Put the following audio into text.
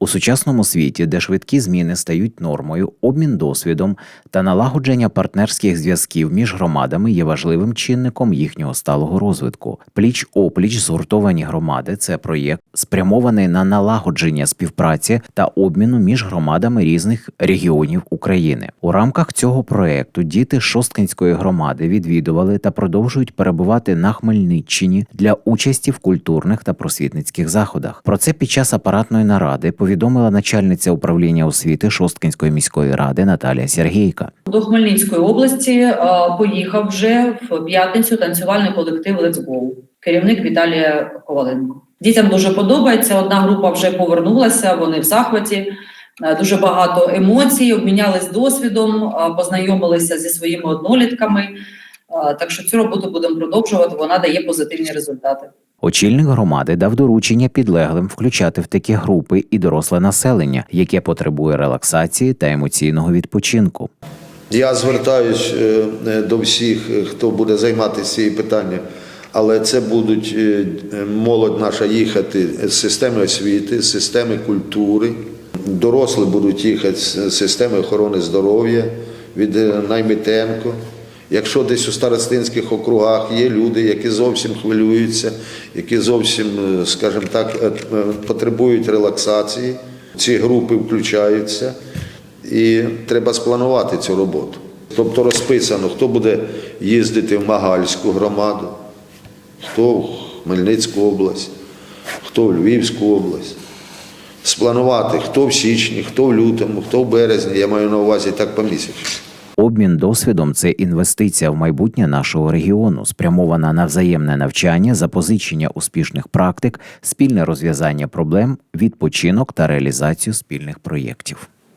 У сучасному світі, де швидкі зміни стають нормою, обмін досвідом та налагодження партнерських зв'язків між громадами є важливим чинником їхнього сталого розвитку. Пліч опліч згуртовані громади це проєкт, спрямований на налагодження співпраці та обміну між громадами різних регіонів України. У рамках цього проєкту діти Шосткинської громади відвідували та продовжують перебувати на Хмельниччині для участі в культурних та просвітницьких заходах. Про це під час апаратної наради повідомила начальниця управління освіти Шосткинської міської ради Наталія Сергійка. До Хмельницької області е, поїхав вже в п'ятницю танцювальний колектив Let's Go, керівник Віталія Коваленко. Дітям дуже подобається. Одна група вже повернулася, вони в захваті. Е, Дуже багато емоцій, обмінялись досвідом, е, познайомилися зі своїми однолітками. Так що цю роботу будемо продовжувати. Вона дає позитивні результати. Очільник громади дав доручення підлеглим включати в такі групи і доросле населення, яке потребує релаксації та емоційного відпочинку. Я звертаюсь е, е, до всіх, е, хто буде займатися цією питанням, але це будуть молодь наша їхати з системи освіти, з системи культури. Дорослі будуть їхати з системи охорони здоров'я від Наймитенко. Якщо десь у старостинських округах є люди, які зовсім хвилюються, які зовсім, е, скажімо так, е, е, потребують релаксації, ці групи включаються. І треба спланувати цю роботу. Тобто розписано, хто буде їздити в Магальську громаду, хто в Хмельницьку область, хто в Львівську область. Спланувати, хто в січні, хто в лютому, хто в березні, я маю на увазі так по місяцю. Обмін досвідом це інвестиція в майбутнє нашого регіону, спрямована на взаємне навчання, запозичення успішних практик, спільне розв'язання проблем, відпочинок та реалізацію спільних проєктів.